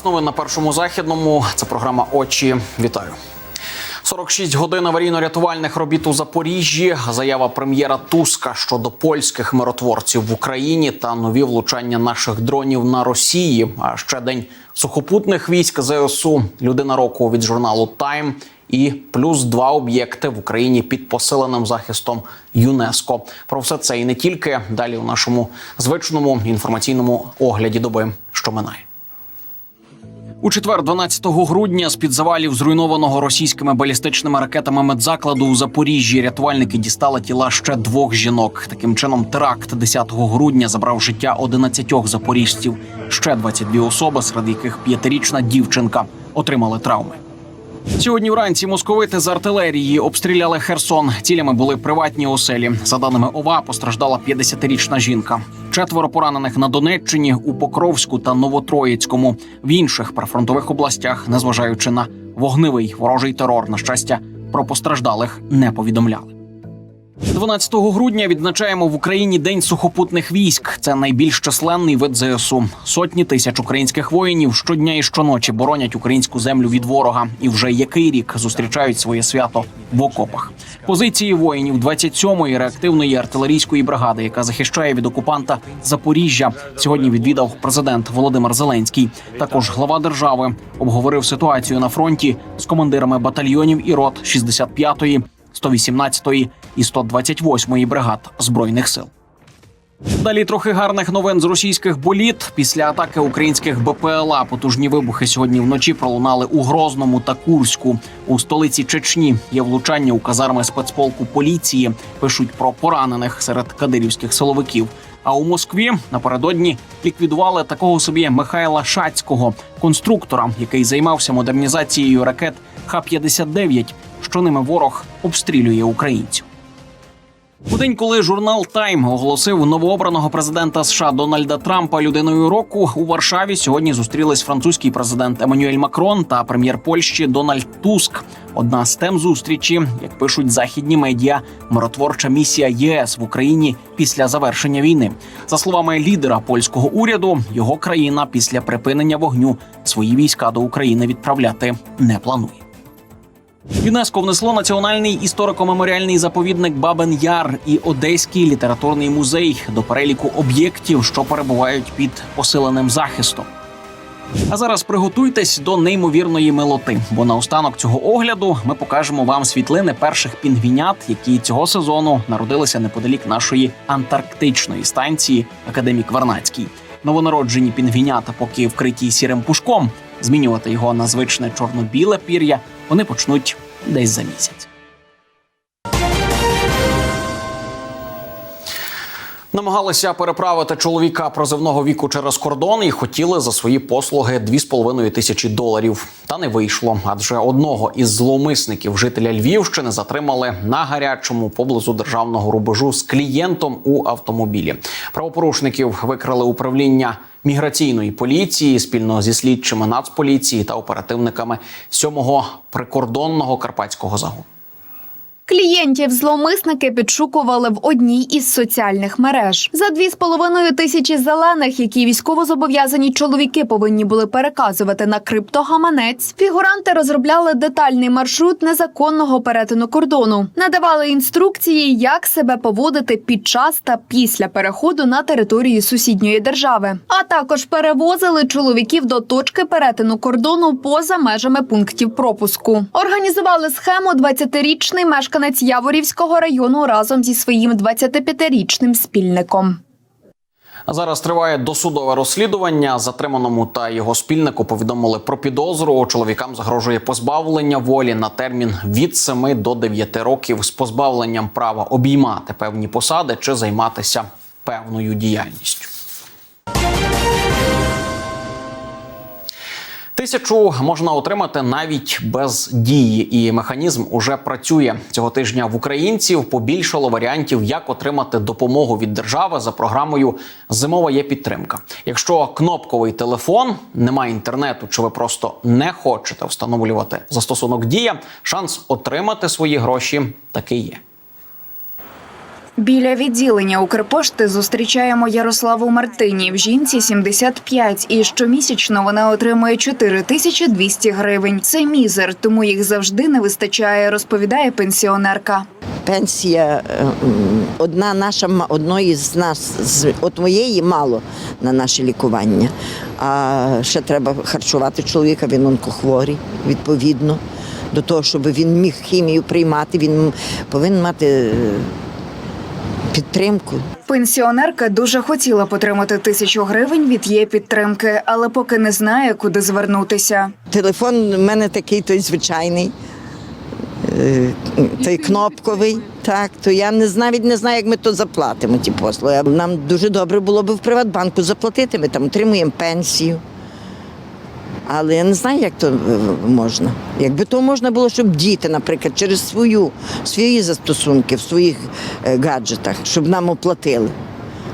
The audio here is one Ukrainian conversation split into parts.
час новин на першому західному. Це програма Очі. Вітаю. 46 годин аварійно-рятувальних робіт у Запоріжжі. Заява прем'єра Туска щодо польських миротворців в Україні та нові влучання наших дронів на Росії. А ще день сухопутних військ ЗСУ. Людина року від журналу Тайм. І плюс два об'єкти в Україні під посиленим захистом ЮНЕСКО. Про все це і не тільки далі у нашому звичному інформаційному огляді доби, що минає. У четвер, 12 грудня, з під завалів зруйнованого російськими балістичними ракетами медзакладу у Запоріжжі рятувальники дістали тіла ще двох жінок. Таким чином, теракт 10 грудня забрав життя 11 запоріжців. Ще 22 особи, серед яких п'ятирічна дівчинка, отримали травми. Сьогодні вранці московити з артилерії обстріляли Херсон. Цілями були приватні оселі. За даними ОВА, постраждала 50-річна жінка. Четверо поранених на Донеччині, у Покровську та Новотроїцькому. В інших прифронтових областях, незважаючи на вогневий ворожий терор, на щастя, про постраждалих не повідомляли. 12 грудня відзначаємо в Україні День сухопутних військ. Це найбільш численний вид ЗСУ. Сотні тисяч українських воїнів щодня і щоночі боронять українську землю від ворога, і вже який рік зустрічають своє свято в окопах. Позиції воїнів 27-ї реактивної артилерійської бригади, яка захищає від окупанта Запоріжжя. Сьогодні відвідав президент Володимир Зеленський. Також глава держави обговорив ситуацію на фронті з командирами батальйонів і рот 65-ї, 118-ї і 128-ї бригад збройних сил. Далі трохи гарних новин з російських боліт. Після атаки українських БПЛА потужні вибухи сьогодні вночі пролунали у Грозному та Курську. У столиці Чечні є влучання у казарми спецполку поліції. Пишуть про поранених серед кадирівських силовиків. А у Москві напередодні ліквідували такого собі Михайла Шацького, конструктора, який займався модернізацією ракет Х-59, що ними ворог обстрілює українців. У день, коли журнал Тайм оголосив новообраного президента США Дональда Трампа людиною року, у Варшаві сьогодні зустрілись французький президент Еммануель Макрон та прем'єр Польщі Дональд Туск. Одна з тем зустрічі, як пишуть західні медіа, миротворча місія ЄС в Україні після завершення війни. За словами лідера польського уряду, його країна після припинення вогню свої війська до України відправляти не планує. ЮНЕСКО внесло національний історико-меморіальний заповідник Бабен Яр і Одеський літературний музей до переліку об'єктів, що перебувають під посиленим захистом. А зараз приготуйтесь до неймовірної милоти, бо наостанок цього огляду ми покажемо вам світлини перших пінгвінят, які цього сезону народилися неподалік нашої антарктичної станції Академік Варнацький. Новонароджені пінгвінята, поки вкриті сірим пушком, змінювати його на звичне чорно-біле пір'я вони почнуть десь за місяць. Намагалися переправити чоловіка прозивного віку через кордон і хотіли за свої послуги 2,5 тисячі доларів. Та не вийшло, адже одного із зловмисників жителя Львівщини затримали на гарячому поблизу державного рубежу з клієнтом у автомобілі. Правопорушників викрили управління міграційної поліції спільно зі слідчими нацполіції та оперативниками 7-го прикордонного карпатського загону. Клієнтів зловмисники підшукували в одній із соціальних мереж. За дві з половиною тисячі зелених, які військовозобов'язані чоловіки повинні були переказувати на криптогаманець, фігуранти розробляли детальний маршрут незаконного перетину кордону, надавали інструкції, як себе поводити під час та після переходу на територію сусідньої держави, а також перевозили чоловіків до точки перетину кордону поза межами пунктів пропуску. Організували схему 20-річний мешканець Яворівського району разом зі своїм 25-річним спільником. Зараз триває досудове розслідування. Затриманому та його спільнику повідомили про підозру. Чоловікам загрожує позбавлення волі на термін від 7 до 9 років з позбавленням права обіймати певні посади чи займатися певною діяльністю. Тисячу можна отримати навіть без дії, і механізм уже працює цього тижня. В українців побільшало варіантів, як отримати допомогу від держави за програмою Зимова є підтримка. Якщо кнопковий телефон, немає інтернету, чи ви просто не хочете встановлювати застосунок Дія, шанс отримати свої гроші таки є. Біля відділення Укрпошти зустрічаємо Ярославу Мартинів. Жінці 75, і щомісячно вона отримує 4200 гривень. Це мізер, тому їх завжди не вистачає, розповідає пенсіонерка. Пенсія е, одна наша одної з нас, от моєї мало на наше лікування. А ще треба харчувати чоловіка, він онкохворий, відповідно. До того, щоб він міг хімію приймати, він повинен мати е, підтримку. Пенсіонерка дуже хотіла потримати тисячу гривень від є підтримки, але поки не знає, куди звернутися. Телефон у мене такий той звичайний, е, той кнопковий. Так, то я не знаю, навіть не знаю, як ми то заплатимо, ті послуги. Нам дуже добре було б в Приватбанку заплатити. Ми там отримуємо пенсію. Але я не знаю, як то е, можна. Якби то можна було, щоб діти, наприклад, через свою, свої застосунки в своїх е, гаджетах, щоб нам оплатили.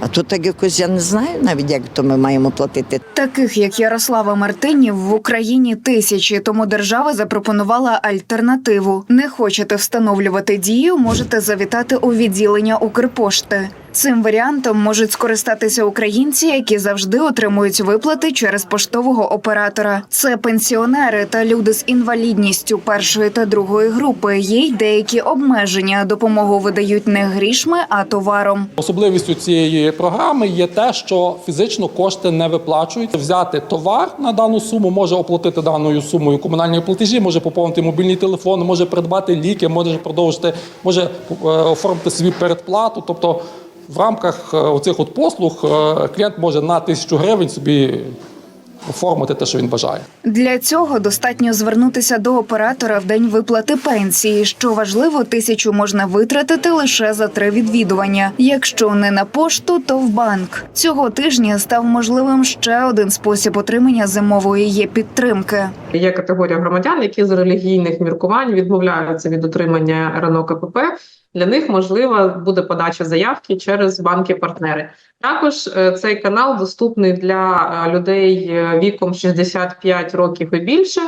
А тут так якось я не знаю навіть, як то ми маємо платити. Таких як Ярослава Мартинів в Україні тисячі, тому держава запропонувала альтернативу. Не хочете встановлювати дію, можете завітати у відділення Укрпошти. Цим варіантом можуть скористатися українці, які завжди отримують виплати через поштового оператора. Це пенсіонери та люди з інвалідністю першої та другої групи. Є й деякі обмеження. Допомогу видають не грішми, а товаром. Особливістю цієї програми є те, що фізично кошти не виплачують. Взяти товар на дану суму, може оплатити даною сумою комунальні платежі, може поповнити мобільний телефон, може придбати ліки, може продовжити, може е, оформити собі передплату. Тобто в рамках е, оцих от послуг е, клієнт може на тисячу гривень собі оформити те, що він бажає. Для цього достатньо звернутися до оператора в день виплати пенсії. Що важливо, тисячу можна витратити лише за три відвідування. Якщо не на пошту, то в банк. Цього тижня став можливим ще один спосіб отримання зимової є підтримки. Є категорія громадян, які з релігійних міркувань відмовляються від отримання РНО КПП. Для них можлива буде подача заявки через банки-партнери. Також е, цей канал доступний для е, людей е, віком 65 років і більше.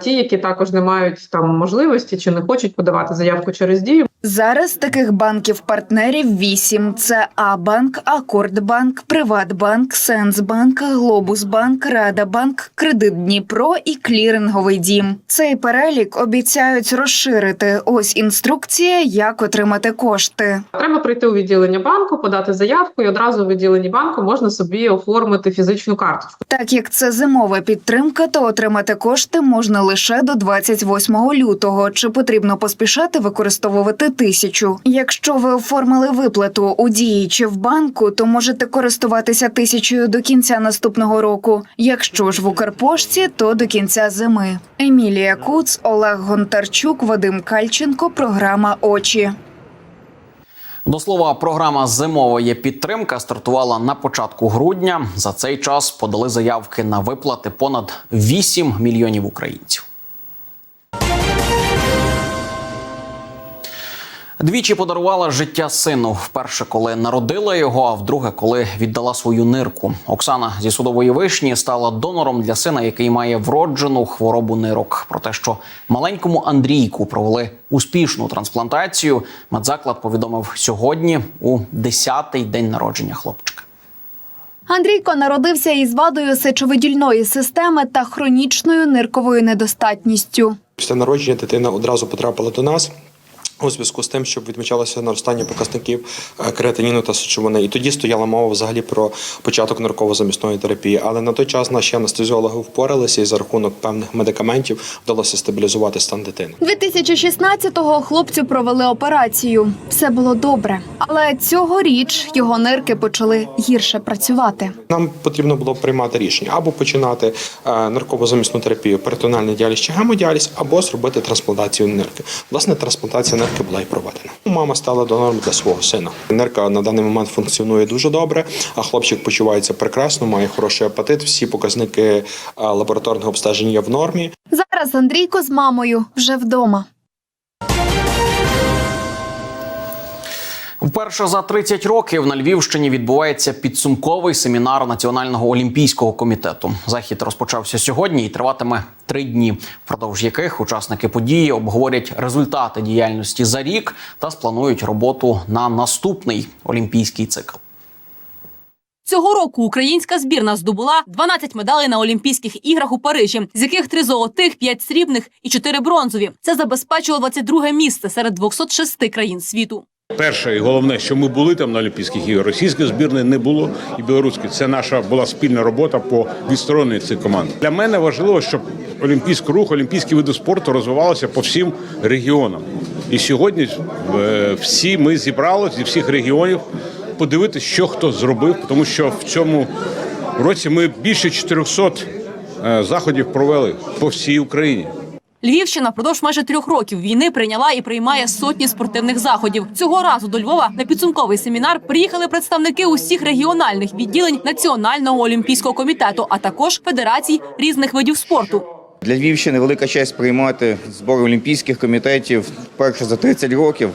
Ті, які також не мають там можливості чи не хочуть подавати заявку через дію, Зараз таких банків-партнерів вісім: це А-банк, Акордбанк, Приватбанк, Сенсбанк, Глобусбанк, Радабанк, Кредит Дніпро і Кліринговий дім. Цей перелік обіцяють розширити. Ось інструкція, як отримати кошти. Треба прийти у відділення банку, подати заявку, і одразу у відділенні банку можна собі оформити фізичну карточку. Так як це зимова підтримка, то отримати кошти можна лише до 28 лютого. Чи потрібно поспішати використовувати тисячу? Якщо ви оформили виплату у дії чи в банку, то можете користуватися тисячою до кінця наступного року. Якщо ж в Укрпошті, то до кінця зими. Емілія Куц, Олег Гонтарчук, Вадим Кальченко. Програма Очі. До слова, програма Зимова підтримка стартувала на початку грудня. За цей час подали заявки на виплати понад 8 мільйонів українців. Двічі подарувала життя сину. Вперше, коли народила його, а вдруге, коли віддала свою нирку. Оксана зі судової вишні стала донором для сина, який має вроджену хворобу нирок. Про те, що маленькому Андрійку провели успішну трансплантацію. Медзаклад повідомив сьогодні у 10-й день народження хлопчика. Андрійко народився із вадою сечовидільної системи та хронічною нирковою недостатністю. Після народження дитина одразу потрапила до нас. У зв'язку з тим, щоб відмічалося наростання показників е, креатиніну та сечовини. І тоді стояла мова взагалі про початок нарково-замісної терапії. Але на той час наші анестезіологи впоралися і за рахунок певних медикаментів вдалося стабілізувати стан дитини. 2016-го хлопцю провели операцію. Все було добре, але цьогоріч його нирки почали гірше працювати. Нам потрібно було приймати рішення або починати е, нарково-замісну терапію, перитональний діаліз чи гемодіаліз, або зробити трансплантацію нирки. Власне, трансплантація нирки була і проведена. Мама стала донором для свого сина. Нирка на даний момент функціонує дуже добре, а хлопчик почувається прекрасно, має хороший апетит. Всі показники е, лабораторного обстеження в нормі. Зараз Андрійко з мамою вже вдома. Вперше за 30 років на Львівщині відбувається підсумковий семінар Національного олімпійського комітету. Захід розпочався сьогодні і триватиме три дні, впродовж яких учасники події обговорять результати діяльності за рік та спланують роботу на наступний олімпійський цикл. Цього року українська збірна здобула 12 медалей на Олімпійських іграх у Парижі, з яких три золотих, п'ять срібних і чотири бронзові. Це забезпечило 22 місце серед 206 країн світу. Перше і головне, що ми були там на Олімпійських іграх. Російської збірної не було і білоруської. Це наша була спільна робота по відстороненню цих команд. Для мене важливо, щоб олімпійський рух, олімпійські види спорту розвивалися по всім регіонам. І сьогодні е, всі ми зібралися зі всіх регіонів подивитися, що хто зробив, тому що в цьому році ми більше 400 е, заходів провели по всій Україні. Львівщина впродовж майже трьох років війни прийняла і приймає сотні спортивних заходів. Цього разу до Львова на підсумковий семінар приїхали представники усіх регіональних відділень Національного олімпійського комітету, а також федерацій різних видів спорту. Для Львівщини велика честь приймати збори олімпійських комітетів вперше за 30 років.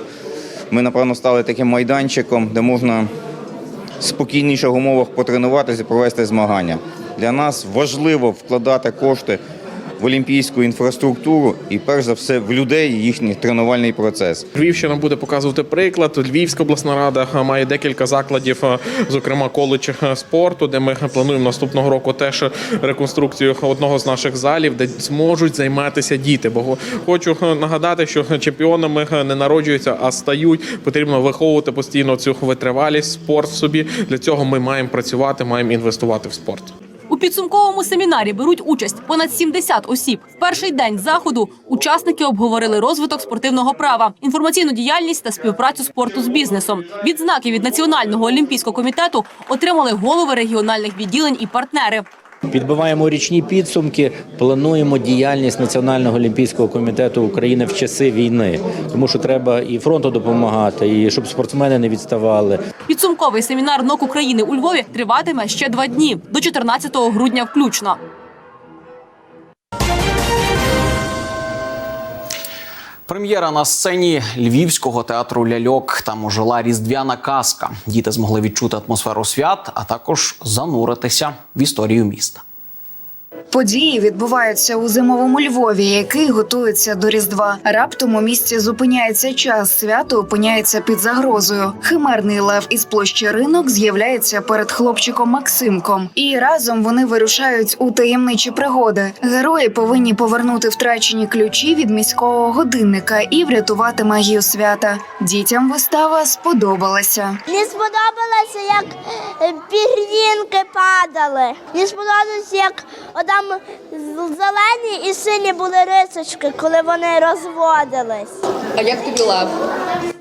Ми, напевно, стали таким майданчиком, де можна в спокійніших умовах потренуватися і провести змагання. Для нас важливо вкладати кошти в олімпійську інфраструктуру і, перш за все, в людей їхній тренувальний процес. Львівщина буде показувати приклад. Львівська обласна рада е, має декілька закладів, е, зокрема коледж е, спорту, де ми плануємо наступного року теж реконструкцію одного з наших залів, де зможуть займатися діти. Бо хочу нагадати, що чемпіонами не народжуються, а стають. Потрібно виховувати постійно цю витривалість, спорт собі. Для цього ми маємо працювати, маємо інвестувати в спорт. У підсумковому семінарі беруть участь понад 70 осіб. В перший день заходу учасники обговорили розвиток спортивного права, інформаційну діяльність та співпрацю спорту з бізнесом. Відзнаки від Національного олімпійського комітету отримали голови регіональних відділень і партнери. Підбиваємо річні підсумки, плануємо діяльність Національного олімпійського комітету України в часи війни, тому що треба і фронту допомагати, і щоб спортсмени не відставали. Підсумковий семінар НОК України у Львові триватиме ще два дні до 14 грудня включно. Прем'єра на сцені Львівського театру ляльок. Там ожила різдвяна казка. Діти змогли відчути атмосферу свят, а також зануритися в історію міста. Події відбуваються у зимовому Львові, який готується до Різдва. Раптом у місті зупиняється час. Свято опиняється під загрозою. Химерний лев із площі ринок з'являється перед хлопчиком Максимком, і разом вони вирушають у таємничі пригоди. Герої повинні повернути втрачені ключі від міського годинника і врятувати магію свята. Дітям вистава сподобалася. Мені сподобалося, як падали. Мені сподобалося, як там зелені і сині були рисочки, коли вони розводились. А як тобі лав?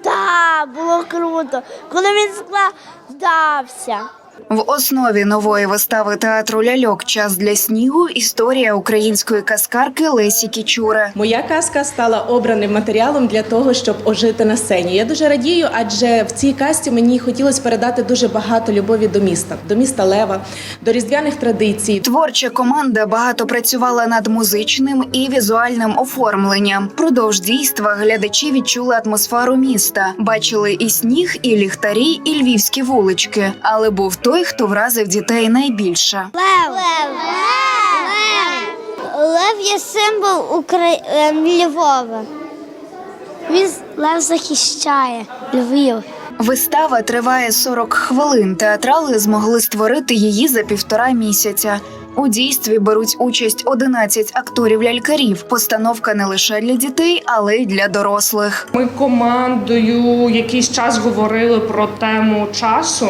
Так, було круто. Коли він складався. В основі нової вистави театру ляльок Час для снігу історія української казкарки Лесі Кічури. Моя казка стала обраним матеріалом для того, щоб ожити на сцені. Я дуже радію, адже в цій казці мені хотілося передати дуже багато любові до міста, до міста Лева, до різдвяних традицій. Творча команда багато працювала над музичним і візуальним оформленням. Продовж дійства глядачі відчули атмосферу міста, бачили і сніг, і ліхтарі, і львівські вулички. Але був той, хто вразив дітей найбільше. Лев. Лев. Лев є символ Украї... Львова. Він лев захищає Львів. Вистава триває 40 хвилин. Театрали змогли створити її за півтора місяця. У дійстві беруть участь 11 акторів-лялькарів. Постановка не лише для дітей, але й для дорослих. Ми командою якийсь час говорили про тему часу.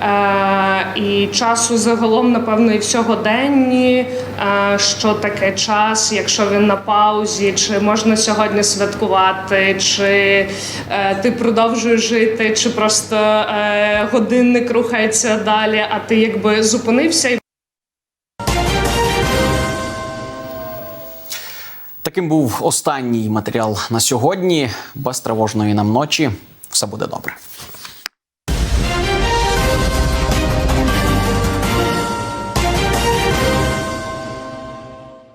Е, і часу загалом, напевно, і в сьогоденні, е, що таке час, якщо він на паузі, чи можна сьогодні святкувати, чи е, ти продовжуєш жити, чи просто годинник рухається далі, а ти якби зупинився Таким був останній матеріал на сьогодні. Без тривожної нам ночі. Все буде добре.